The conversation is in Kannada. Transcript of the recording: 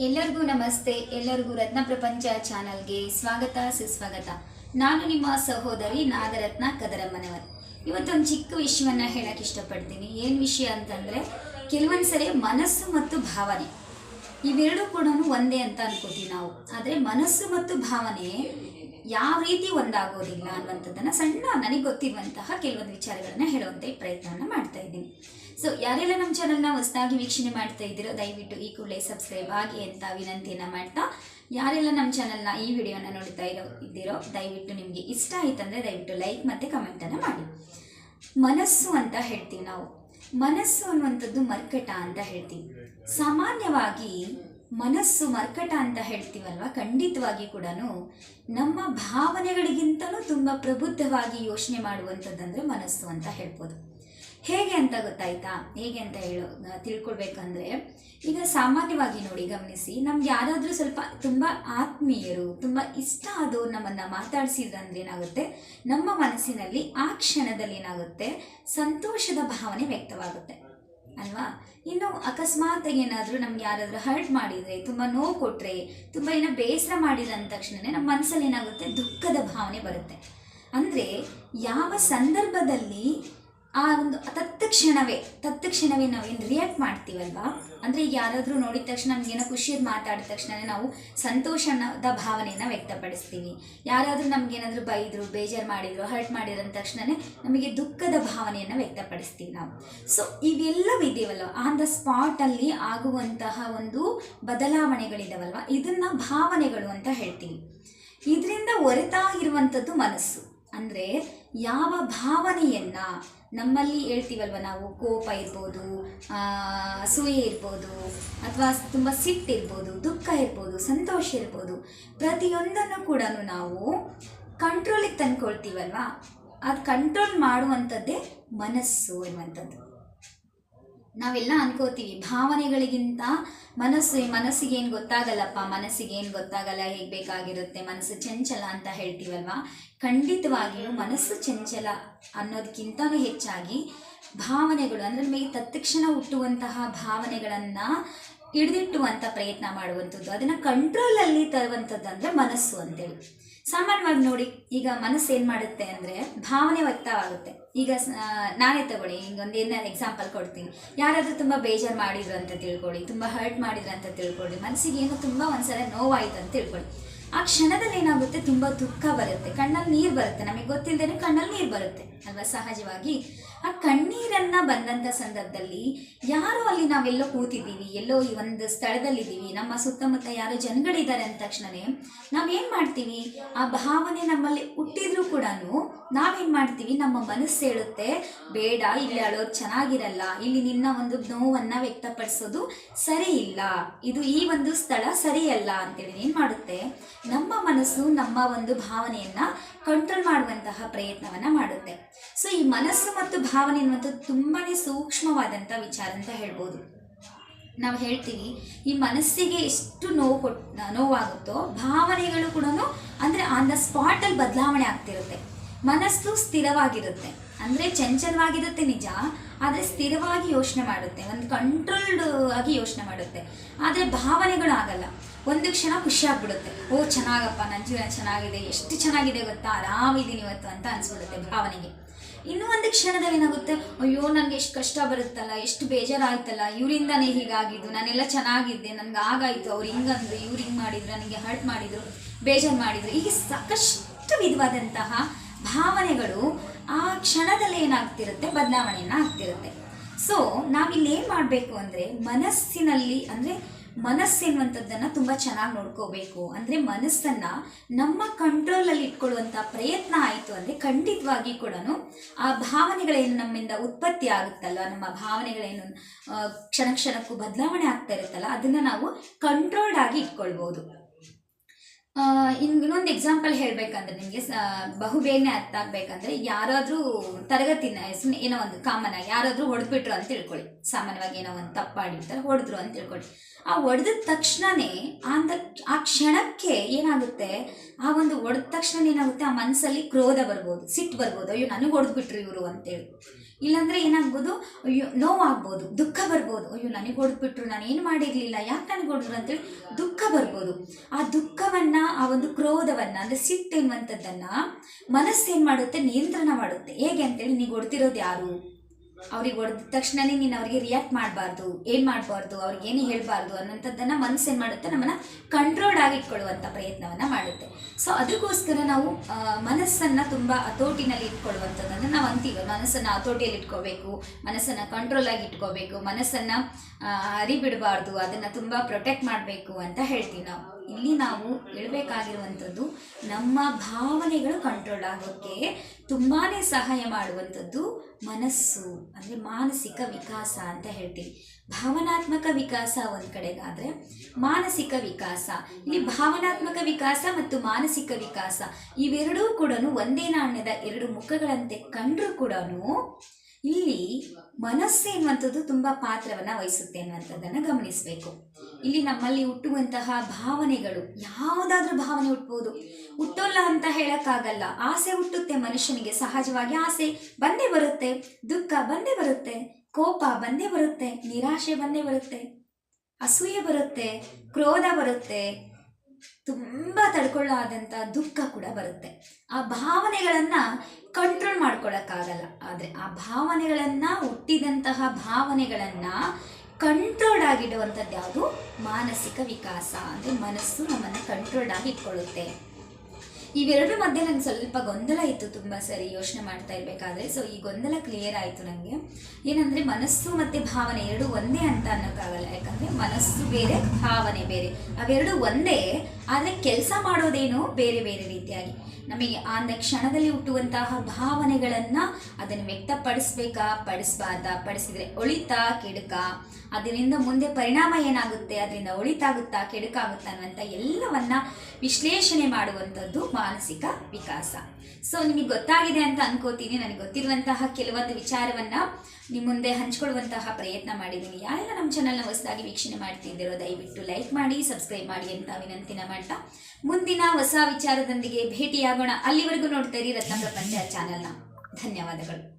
ಎಲ್ಲರಿಗೂ ನಮಸ್ತೆ. ಎಲ್ಲರಿಗೂ ರತ್ನ ಪ್ರಪಂಚ ಚಾನಲ್ಗೆ ಸ್ವಾಗತ, ಸುಸ್ವಾಗತ. ನಾನು ನಿಮ್ಮ ಸಹೋದರಿ ನಾಗರತ್ನ ಕದರಮ್ಮನವರ್. ಇವತ್ತೊಂದು ಚಿಕ್ಕ ವಿಷಯವನ್ನ ಹೇಳಕ್ ಇಷ್ಟಪಡ್ತೀನಿ. ಏನು ವಿಷಯ ಅಂತಂದ್ರೆ ಕೆಲವೊಂದ್ಸರಿ ಮನಸ್ಸು ಮತ್ತು ಭಾವನೆ. ಇವೆರಡೂ ಕೂಡ ಒಂದೇ ಅಂತ ಅನ್ಕೋತೀವಿ ನಾವು. ಆದರೆ ಮನಸ್ಸು ಮತ್ತು ಭಾವನೆ ಯಾವ ರೀತಿ ಒಂದಾಗೋದಿಲ್ಲ ಅನ್ನುವಂಥದ್ದನ್ನು ಸಣ್ಣ ನನಗೆ ಗೊತ್ತಿರುವಂತಹ ಕೆಲವೊಂದು ವಿಚಾರಗಳನ್ನು ಹೇಳುವಂತೆ ಪ್ರಯತ್ನವನ್ನು ಮಾಡ್ತಾ ಇದ್ದೀನಿ. ಸೊ ಯಾರೆಲ್ಲ ನಮ್ಮ ಚಾನಲ್ನ ಹೊಸದಾಗಿ ವೀಕ್ಷಣೆ ಮಾಡ್ತಾ ಇದ್ದೀರೋ, ದಯವಿಟ್ಟು ಈ ಕೂಡಲೇ ಸಬ್ಸ್ಕ್ರೈಬ್ ಆಗಿ ಅಂತ ವಿನಂತಿಯನ್ನು ಮಾಡ್ತಾ, ಯಾರೆಲ್ಲ ನಮ್ಮ ಚಾನಲ್ನ ಈ ವಿಡಿಯೋನ ನೋಡ್ತಾ ಇರೋ, ಇದ್ದೀರೋ, ದಯವಿಟ್ಟು ನಿಮಗೆ ಇಷ್ಟ ಆಯ್ತಂದ್ರೆ ದಯವಿಟ್ಟು ಲೈಕ್ ಮತ್ತೆ ಕಮೆಂಟನ್ನು ಮಾಡಿ. ಮನಸ್ಸು ಅಂತ ಹೇಳ್ತೀವಿ ನಾವು. ಮನಸ್ಸು ಅನ್ನುವಂಥದ್ದು ಮರ್ಕಟ ಅಂತ ಹೇಳ್ತೀವಿ. ಸಾಮಾನ್ಯವಾಗಿ ಮನಸ್ಸು ಮರ್ಕಟ ಅಂತ ಹೇಳ್ತೀವಲ್ವ? ಖಂಡಿತವಾಗಿ ಕೂಡ ನಮ್ಮ ಭಾವನೆಗಳಿಗಿಂತಲೂ ತುಂಬ ಪ್ರಬುದ್ಧವಾಗಿ ಯೋಚನೆ ಮಾಡುವಂಥದ್ದಂದ್ರೆ ಮನಸ್ಸು ಅಂತ ಹೇಳ್ಬೋದು. ಹೇಗೆ ಅಂತ ಗೊತ್ತಾಯ್ತಾ? ಹೇಗೆ ಅಂತ ಹೇಳೋ ತಿಳ್ಕೊಳ್ಬೇಕಂದ್ರೆ ಈಗ ಸಾಮಾನ್ಯವಾಗಿ ನೋಡಿ ಗಮನಿಸಿ, ನಮ್ಗೆ ಯಾರಾದರೂ ಸ್ವಲ್ಪ ತುಂಬ ಆತ್ಮೀಯರು, ತುಂಬ ಇಷ್ಟ ಆದವ್ರು ನಮ್ಮನ್ನು ಮಾತಾಡಿಸಿದ್ರಂದ್ರೆ ಏನಾಗುತ್ತೆ? ನಮ್ಮ ಮನಸ್ಸಿನಲ್ಲಿ ಆ ಕ್ಷಣದಲ್ಲಿ ಏನಾಗುತ್ತೆ? ಸಂತೋಷದ ಭಾವನೆ ವ್ಯಕ್ತವಾಗುತ್ತೆ. ಅಲ್ವಾ? ಇನ್ನು ಅಕಸ್ಮಾತ್ ಏನಾದರೂ ನಮ್ಗೆ ಯಾರಾದರೂ ಹರ್ಟ್ ಮಾಡಿದರೆ, ತುಂಬ ನೋವು ಕೊಟ್ಟರೆ ತುಂಬ ಏನೋ ಬೇಸರ ಮಾಡಿದ ಅಂದ ತಕ್ಷಣನೇ ನಮ್ಮ ಮನಸ್ಸಲ್ಲಿ ಏನಾಗುತ್ತೆ ದುಃಖದ ಭಾವನೆ ಬರುತ್ತೆ. ಅಂದರೆ ಯಾವ ಸಂದರ್ಭದಲ್ಲಿ ಆ ಒಂದು ತತ್ಕ್ಷಣವೇ ತತ್ಕ್ಷಣವೇ ನಾವು ಏನು ರಿಯಾಕ್ಟ್ ಮಾಡ್ತೀವಲ್ವಾ? ಅಂದರೆ ಯಾರಾದರೂ ನೋಡಿದ ತಕ್ಷಣ ನಮಗೇನೋ ಖುಷಿಯಲ್ಲಿ ಮಾತಾಡಿದ ತಕ್ಷಣವೇ ನಾವು ಸಂತೋಷದ ಭಾವನೆಯನ್ನು ವ್ಯಕ್ತಪಡಿಸ್ತೀವಿ. ಯಾರಾದರೂ ನಮಗೇನಾದರೂ ಬೈದರು, ಬೇಜಾರು ಮಾಡಿದ್ರು ಹರ್ಟ್ ಮಾಡಿದ್ರು ಅಂದ ತಕ್ಷಣವೇ ನಮಗೆ ದುಃಖದ ಭಾವನೆಯನ್ನು ವ್ಯಕ್ತಪಡಿಸ್ತೀವಿ ನಾವು. ಸೊ ಇವೆಲ್ಲವೂ ಇದೆಯವಲ್ಲ ಆನ್ ದ ಸ್ಪಾಟಲ್ಲಿ ಆಗುವಂತಹ ಒಂದು ಬದಲಾವಣೆಗಳಿದಾವಲ್ವ? ಇದನ್ನ ಭಾವನೆಗಳು ಅಂತ ಹೇಳ್ತೀವಿ. ಇದರಿಂದ ಹೊರತಾಗಿರುವಂಥದ್ದು ಮನಸ್ಸು. ಅಂದರೆ ಯಾವ ಭಾವನೆಯನ್ನ ನಮ್ಮಲ್ಲಿ ಹೇಳ್ತೀವಲ್ವ ನಾವು, ಕೋಪ ಇರ್ಬೋದು ಸೂಯೆ ಇರ್ಬೋದು, ಅಥವಾ ತುಂಬ ಸಿಟ್ಟಿರ್ಬೋದು ದುಃಖ ಇರ್ಬೋದು, ಸಂತೋಷ ಇರ್ಬೋದು, ಪ್ರತಿಯೊಂದನ್ನು ಕೂಡ ನಾವು ಕಂಟ್ರೋಲಿಗೆ ತಂದ್ಕೊಳ್ತೀವಲ್ವಾ? ಅದು ಕಂಟ್ರೋಲ್ ಮಾಡುವಂಥದ್ದೇ ಮನಸ್ಸು ಎನ್ನುವಂಥದ್ದು. ನಾವೆಲ್ಲ ಅನ್ಕೋತೀವಿ, ಭಾವನೆಗಳಿಗಿಂತ ಮನಸ್ಸು, ಮನಸ್ಸಿಗೆ ಏನು ಗೊತ್ತಾಗಲ್ಲಪ್ಪ, ಮನಸ್ಸಿಗೆ ಏನು ಗೊತ್ತಾಗಲ್ಲ, ಹೇಗೆ ಬೇಕಾಗಿರುತ್ತೆ, ಮನಸ್ಸು ಚಂಚಲ ಅಂತ ಹೇಳ್ತೀವಲ್ವಾ? ಖಂಡಿತವಾಗಿಯೂ ಮನಸ್ಸು ಚಂಚಲ ಅನ್ನೋದಕ್ಕಿಂತಲೂ ಹೆಚ್ಚಾಗಿ ಭಾವನೆಗಳು, ಅಂದರೆ ನಮಗೆ ತತ್ಕ್ಷಣ ಹುಟ್ಟುವಂತಹ ಭಾವನೆಗಳನ್ನು ಹಿಡಿದಿಟ್ಟುವಂಥ ಪ್ರಯತ್ನ ಮಾಡುವಂಥದ್ದು. ಅದನ್ನು ಕಂಟ್ರೋಲಲ್ಲಿ ತರುವಂಥದ್ದು ಅಂದರೆ ಮನಸ್ಸು ಅಂತೇಳಿ. ಸಾಮಾನ್ಯವಾಗಿ ನೋಡಿ, ಈಗ ಮನಸ್ಸು ಏನು ಮಾಡುತ್ತೆ ಅಂದರೆ ಭಾವನೆ ವ್ಯಕ್ತವಾಗುತ್ತೆ. ಈಗ ನಾನೇ ತಗೊಳ್ಳಿ ಈಗ ಒಂದು ಏನಾದ್ರು ಎಕ್ಸಾಂಪಲ್ ಕೊಡ್ತೀನಿ. ಯಾರಾದರೂ ತುಂಬ ಬೇಜಾರು ಮಾಡಿದ್ರು ಅಂತ ತಿಳ್ಕೊಳ್ಳಿ, ತುಂಬ ಹರ್ಟ್ ಮಾಡಿದ್ರು ಅಂತ ತಿಳ್ಕೊಳ್ಳಿ, ಮನಸ್ಸಿಗೆ ಏನೋ ತುಂಬ ಒಂದ್ಸಲ ನೋವಾಯ್ತು ಅಂತ ತಿಳ್ಕೊಳ್ಳಿ. ಆ ಕ್ಷಣದಲ್ಲಿ ಏನಾಗುತ್ತೆ? ತುಂಬ ದುಃಖ ಬರುತ್ತೆ, ಕಣ್ಣಲ್ಲಿ ನೀರು ಬರುತ್ತೆ. ನಮಗೆ ಗೊತ್ತಿಲ್ಲದೇನೆ ಕಣ್ಣಲ್ಲಿ ನೀರು ಬರುತ್ತೆ. ಅಲ್ವಾ? ಸಹಜವಾಗಿ ಆ ಕಣ್ಣೀರನ್ನ ಬಂದಂಥ ಸಂದರ್ಭದಲ್ಲಿ ಯಾರು ಅಲ್ಲಿ ನಾವೆಲ್ಲೋ ಕೂತಿದ್ದೀವಿ, ಎಲ್ಲೋ ಈ ಒಂದು ಸ್ಥಳದಲ್ಲಿದ್ದೀವಿ, ನಮ್ಮ ಸುತ್ತಮುತ್ತ ಯಾರು ಜನಗಳಿದ್ದಾರೆ ಅಂದ ತಕ್ಷಣನೇ ನಾವೇನು ಮಾಡ್ತೀವಿ? ಆ ಭಾವನೆ ನಮ್ಮಲ್ಲಿ ಹುಟ್ಟಿದ್ರೂ ಕೂಡ ನಾವೇನ್ ಮಾಡ್ತೀವಿ? ನಮ್ಮ ಮನಸ್ಸು ಹೇಳುತ್ತೆ, ಬೇಡ, ಇಲ್ಲಿ ಅಳೋದು ಚೆನ್ನಾಗಿರಲ್ಲ, ಇಲ್ಲಿ ನಿನ್ನ ಒಂದು ನೋವನ್ನ ವ್ಯಕ್ತಪಡಿಸೋದು ಸರಿ ಇಲ್ಲ ಇದು ಈ ಒಂದು ಸ್ಥಳ ಸರಿಯಲ್ಲ ಅಂತೇಳಿ ಏನು ಮಾಡುತ್ತೆ? ನಮ್ಮ ಮನಸ್ಸು ನಮ್ಮ ಒಂದು ಭಾವನೆಯನ್ನ ಕಂಟ್ರೋಲ್ ಮಾಡುವಂತಹ ಪ್ರಯತ್ನವನ್ನ ಮಾಡುತ್ತೆ. ಸೊ ಈ ಮನಸ್ಸು ಮತ್ತು ಭಾವನೆ ಅನ್ನುವಂಥದ್ದು ತುಂಬಾ ಸೂಕ್ಷ್ಮವಾದಂಥ ವಿಚಾರ ಅಂತ ಹೇಳ್ಬೋದು. ನಾವು ಹೇಳ್ತೀವಿ, ಈ ಮನಸ್ಸಿಗೆ ಎಷ್ಟು ನೋವು ಕೊಟ್, ನೋವಾಗುತ್ತೋ ಭಾವನೆಗಳು ಕೂಡ ಅಂದರೆ ಆನ್ ದ ಸ್ಪಾಟಲ್ಲಿ ಬದಲಾವಣೆ ಆಗ್ತಿರುತ್ತೆ. ಮನಸ್ಸು ಸ್ಥಿರವಾಗಿರುತ್ತೆ. ಅಂದರೆ ಚಂಚಲವಾಗಿರುತ್ತೆ ನಿಜ, ಆದರೆ ಸ್ಥಿರವಾಗಿ ಯೋಚನೆ ಮಾಡುತ್ತೆ. ಒಂದು ಕಂಟ್ರೋಲ್ಡ್ ಆಗಿ ಯೋಚನೆ ಮಾಡುತ್ತೆ. ಆದರೆ ಭಾವನೆಗಳು ಆಗಲ್ಲ. ಒಂದು ಕ್ಷಣ ಖುಷಿ ಆಗ್ಬಿಡುತ್ತೆ. ಓ, ಚೆನ್ನಾಗಪ್ಪ ನನ್ನ ಜೀವನ ಚೆನ್ನಾಗಿದೆ, ಎಷ್ಟು ಚೆನ್ನಾಗಿದೆ ಗೊತ್ತಾ? ಆರಾಮಿದ್ದೀನಿ ಇವತ್ತು ಅಂತ ಅನ್ಸ್ಬಿಡುತ್ತೆ ಭಾವನೆಗೆ. ಇನ್ನೂ ಒಂದು ಕ್ಷಣದಲ್ಲಿ ಏನಾಗುತ್ತೆ ಅಯ್ಯೋ, ನನಗೆ ಎಷ್ಟು ಕಷ್ಟ ಬರುತ್ತಲ್ಲ, ಎಷ್ಟು ಬೇಜಾರಾಯ್ತಲ್ಲ, ಇವರಿಂದಾನೇ ಹೀಗಾಗಿದ್ದು, ನಾನೆಲ್ಲ ಚೆನ್ನಾಗಿದ್ದೆ, ನನಗೆ ಆಗಾಯಿತು, ಅವ್ರು ಹಿಂಗಂದ್ರು, ಇವ್ರು ಹಿಂಗೆ ಮಾಡಿದ್ರು, ನನಗೆ ಹರ್ಟ್ ಮಾಡಿದರು, ಬೇಜಾರು ಮಾಡಿದರು. ಹೀಗೆ ಸಾಕಷ್ಟು ವಿಧವಾದಂತಹ ಭಾವನೆಗಳು ಆ ಕ್ಷಣದಲ್ಲಿ ಏನಾಗ್ತಿರುತ್ತೆ, ಬದಲಾವಣೆಯನ್ನು ಆಗ್ತಿರುತ್ತೆ. ಸೊ ನಾವಿಲ್ಲಿ ಏನು ಮಾಡಬೇಕು ಅಂದರೆ, ಮನಸ್ಸಿನಲ್ಲಿ ಅಂದರೆ ಮನಸ್ಸೆನ್ನುವಂಥದ್ದನ್ನು ತುಂಬ ಚೆನ್ನಾಗಿ ನೋಡ್ಕೋಬೇಕು. ಅಂದರೆ ಮನಸ್ಸನ್ನು ನಮ್ಮ ಕಂಟ್ರೋಲಲ್ಲಿ ಇಟ್ಕೊಳ್ಳುವಂಥ ಪ್ರಯತ್ನ ಆಯಿತು ಅಂದರೆ ಖಂಡಿತವಾಗಿ ಕೂಡ ಆ ಭಾವನೆಗಳೇನು ನಮ್ಮಿಂದ ಉತ್ಪತ್ತಿ ಆಗುತ್ತಲ್ಲ ನಮ್ಮ ಭಾವನೆಗಳೇನು ಕ್ಷಣ ಕ್ಷಣಕ್ಕೂ ಬದಲಾವಣೆ ಆಗ್ತಾ ಇರುತ್ತಲ್ಲ, ಅದನ್ನು ನಾವು ಕಂಟ್ರೋಲ್ಡ್ ಆಗಿ ಇಟ್ಕೊಳ್ಬೋದು. ಆ, ಇನ್ ಇನ್ನೊಂದು ಎಕ್ಸಾಂಪಲ್ ಹೇಳ್ಬೇಕಂದ್ರೆ ನಿಮಗೆ ಬಹುಬೇಗನೆ ಅರ್ಥ ಆಗ್ಬೇಕಂದ್ರೆ ಯಾರಾದರೂ ತರಗತಿನ ಸುಮ್ಮನೆ ಏನೋ ಒಂದು ಕಾಮನ್ ಆಗಿ ಯಾರಾದರೂ ಹೊಡೆದ್ಬಿಟ್ರು ಅಂತ ತಿಳ್ಕೊಳ್ಳಿ. ಸಾಮಾನ್ಯವಾಗಿ ಏನೋ ಒಂದು ತಪ್ಪು ಮಾಡಿರ್ತಾರೆ ಹೊಡೆದ್ರು ಅಂತ ತಿಳ್ಕೊಳ್ಳಿ. ಆ ಹೊಡೆದ ತಕ್ಷಣನೇ ಅಂತ ಆ ಕ್ಷಣಕ್ಕೆ ಏನಾಗುತ್ತೆ? ಆ ಒಂದು ಹೊಡೆದ ತಕ್ಷಣ ಏನಾಗುತ್ತೆ? ಆ ಮನಸ್ಸಲ್ಲಿ ಕ್ರೋಧ ಬರ್ಬೋದು ಸಿಟ್ಟು ಬರ್ಬೋದು. ಅಯ್ಯೋ ನನಗೆ ಹೊಡೆದ್ಬಿಟ್ರು ಇವರು ಅಂತೇಳಿ. ಇಲ್ಲಾಂದ್ರೆ ಏನಾಗ್ಬೋದು? ಅಯ್ಯೋ ನೋವಾಗ್ಬೋದು ದುಃಖ ಬರ್ಬೋದು. ಅಯ್ಯೋ ನನಗೆ ಹೊಡೆದ್ಬಿಟ್ರು ನಾನು ಏನು ಮಾಡಿರಲಿಲ್ಲ ಯಾಕೆ ನನಗೆ ಹೊಡೆದ್ರು ಅಂತೇಳಿ ದುಃಖ ಬರ್ಬೋದು. ಆ ದುಃಖವನ್ನ ಆ ಒಂದು ಕ್ರೋಧವನ್ನ, ಅಂದರೆ ಸಿಟ್ಟು ಎನ್ನುವಂಥದ್ದನ್ನ ಮನಸ್ಸೇನು ಮಾಡುತ್ತೆ? ನಿಯಂತ್ರಣ ಮಾಡುತ್ತೆ. ಹೇಗೆ ಅಂತೇಳಿ ನೀವು ಹೊಡ್ತಿರೋದು ಯಾರು? ಅವ್ರಿಗೆ ಹೊಡೆದ ತಕ್ಷಣನೇ ನೀನು ಅವರಿಗೆ ರಿಯಾಕ್ಟ್ ಮಾಡಬಾರ್ದು. ಏನು ಮಾಡಬಾರ್ದು? ಅವ್ರಿಗೆ ಏನು ಹೇಳಬಾರ್ದು ಅನ್ನೋಂಥದ್ದನ್ನು ಮನಸ್ಸು ಏನು ಮಾಡುತ್ತೆ? ನಮ್ಮನ್ನು ಕಂಟ್ರೋಲ್ ಆಗಿ ಇಟ್ಕೊಳ್ಳುವಂಥ ಪ್ರಯತ್ನವನ್ನು ಮಾಡುತ್ತೆ. ಸೊ ಅದಕ್ಕೋಸ್ಕರ ನಾವು ಮನಸ್ಸನ್ನ ತುಂಬ ಹತೋಟಿನಲ್ಲಿ ಇಟ್ಕೊಳ್ಳುವಂಥದ್ದನ್ನು ನಾವು ಅಂತೀವಿ. ಮನಸ್ಸನ್ನು ಹತೋಟಿಯಲ್ಲಿ ಇಟ್ಕೋಬೇಕು, ಮನಸ್ಸನ್ನು ಕಂಟ್ರೋಲ್ ಆಗಿ ಇಟ್ಕೋಬೇಕು, ಮನಸ್ಸನ್ನು ಹರಿಬಿಡಬಾರ್ದು, ಅದನ್ನು ತುಂಬ ಪ್ರೊಟೆಕ್ಟ್ ಮಾಡಬೇಕು ಅಂತ ಹೇಳ್ತೀವಿ ನಾವು. ಇಲ್ಲಿ ನಾವು ಹೇಳಬೇಕಾಗಿರುವಂಥದ್ದು ನಮ್ಮ ಭಾವನೆಗಳು ಕಂಟ್ರೋಲ್ ಆಗೋಕ್ಕೆ ತುಂಬಾ ಸಹಾಯ ಮಾಡುವಂಥದ್ದು ಮನಸ್ಸು, ಅಂದರೆ ಮಾನಸಿಕ ವಿಕಾಸ ಅಂತ ಹೇಳ್ತೀವಿ. ಭಾವನಾತ್ಮಕ ವಿಕಾಸ ಒಂದು ಕಡೆಗಾದರೆ ಮಾನಸಿಕ ವಿಕಾಸ. ಇಲ್ಲಿ ಭಾವನಾತ್ಮಕ ವಿಕಾಸ ಮತ್ತು ಮಾನಸಿಕ ವಿಕಾಸ ಇವೆರಡೂ ಕೂಡ ಒಂದೇ ನಾಣ್ಯದ ಎರಡು ಮುಖಗಳಂತೆ ಕಂಡರೂ ಕೂಡ ಇಲ್ಲಿ ಮನಸ್ಸು ಎನ್ನುವಂಥದ್ದು ತುಂಬ ಪಾತ್ರವನ್ನು ವಹಿಸುತ್ತೆ ಅನ್ನುವಂಥದ್ದನ್ನು ಗಮನಿಸಬೇಕು. ಇಲ್ಲಿ ನಮ್ಮಲ್ಲಿ ಹುಟ್ಟುವಂತಹ ಭಾವನೆಗಳು, ಯಾವುದಾದ್ರೂ ಭಾವನೆ ಹುಟ್ಬೋದು. ಹುಟ್ಟೋಲ್ಲ ಅಂತ ಹೇಳಕ್ಕಾಗಲ್ಲ. ಆಸೆ ಹುಟ್ಟುತ್ತೆ ಮನುಷ್ಯನಿಗೆ. ಸಹಜವಾಗಿ ಆಸೆ ಬಂದೇ ಬರುತ್ತೆ, ದುಃಖ ಬಂದೇ ಬರುತ್ತೆ, ಕೋಪ ಬಂದೇ ಬರುತ್ತೆ, ನಿರಾಶೆ ಬಂದೇ ಬರುತ್ತೆ, ಅಸೂಯೆ ಬರುತ್ತೆ, ಕ್ರೋಧ ಬರುತ್ತೆ ತುಂಬ ತಡ್ಕೊಳ್ಳಾದಂಥ ದುಃಖ ಕೂಡ ಬರುತ್ತೆ. ಆ ಭಾವನೆಗಳನ್ನು ಕಂಟ್ರೋಲ್ ಮಾಡ್ಕೊಳ್ಳೋಕ್ಕಾಗಲ್ಲ ಆದರೆ ಆ ಭಾವನೆಗಳನ್ನು ಹುಟ್ಟಿದಂತಹ ಭಾವನೆಗಳನ್ನು ಕಂಟ್ರೋಲ್ಡ್ ಆಗಿಡುವಂಥದ್ದು ಯಾವುದು? ಮಾನಸಿಕ ವಿಕಾಸ ಅಂದರೆ ಮನಸ್ಸು ನಮ್ಮನ್ನು ಕಂಟ್ರೋಲ್ಡ್ ಆಗಿ ಇಟ್ಕೊಳ್ಳುತ್ತೆ. ಇವೆರಡರ ಮಧ್ಯೆ ನಂಗೆ ಸ್ವಲ್ಪ ಗೊಂದಲ ಇತ್ತು ತುಂಬ ಸರಿ ಯೋಚನೆ ಮಾಡ್ತಾ ಇರಬೇಕಾದ್ರೆ. ಸೊ ಈ ಗೊಂದಲ ಕ್ಲಿಯರ್ ಆಯಿತು ನನಗೆ ಏನಂದರೆ ಮನಸ್ಸು ಮತ್ತು ಭಾವನೆ ಎರಡು ಒಂದೇ ಅಂತ ಅನ್ನೋಕ್ಕಾಗಲ್ಲ. ಯಾಕಂದರೆ ಮನಸ್ಸು ಬೇರೆ, ಭಾವನೆ ಬೇರೆ. ಅವೆರಡು ಒಂದೇ, ಆದರೆ ಕೆಲಸ ಮಾಡೋದೇನು ಬೇರೆ ಬೇರೆ ರೀತಿಯಾಗಿ. ನಮಗೆ ಆ ಕ್ಷಣದಲ್ಲಿ ಹುಟ್ಟುವಂತಹ ಭಾವನೆಗಳನ್ನು ಅದನ್ನು ವ್ಯಕ್ತಪಡಿಸ್ಬೇಕಾ? ಪಡಿಸ್ಬಾರ್ದಾ? ಪಡಿಸಿದ್ರೆ ಒಳಿತಾ, ಕೆಡುಕ? ಅದರಿಂದ ಮುಂದೆ ಪರಿಣಾಮ ಏನಾಗುತ್ತೆ? ಅದರಿಂದ ಒಳಿತಾಗುತ್ತಾ, ಕೆಡುಕಾಗುತ್ತಾ ಅನ್ನುವಂಥ ಎಲ್ಲವನ್ನ ವಿಶ್ಲೇಷಣೆ ಮಾಡುವಂಥದ್ದು ಮಾನಸಿಕ ವಿಕಾಸ. ಸೊ ನಿಮಗೆ ಗೊತ್ತಾಗಿದೆ ಅಂತ ಅನ್ಕೋತೀನಿ. ನನಗೆ ಗೊತ್ತಿರುವಂತಹ ಕೆಲವೊಂದು ವಿಚಾರವನ್ನ ನಿಮ್ಮ ಮುಂದೆ ಹಂಚ್ಕೊಳ್ಳುವಂತಹ ಪ್ರಯತ್ನ ಮಾಡಿದ್ದೀನಿ. ಯಾರೆಲ್ಲ ನಮ್ಮ ಚಾನಲ್ನ ಹೊಸದಾಗಿ ವೀಕ್ಷಣೆ ಮಾಡ್ತಿದ್ದೀರೋ, ದಯವಿಟ್ಟು ಲೈಕ್ ಮಾಡಿ ಸಬ್ಸ್ಕ್ರೈಬ್ ಮಾಡಿ ಅಂತ ವಿನಂತಿನ ಮಾಡ್ತಾ. ಮುಂದಿನ ಹೊಸ ವಿಚಾರದೊಂದಿಗೆ ಭೇಟಿಯಾಗೋಣ. ಅಲ್ಲಿವರೆಗೂ ನೋಡ್ತಾ ಇರಿ ರತ್ನ ಪ್ರಪಂಚ ಚಾನಲ್ನ ಧನ್ಯವಾದಗಳು.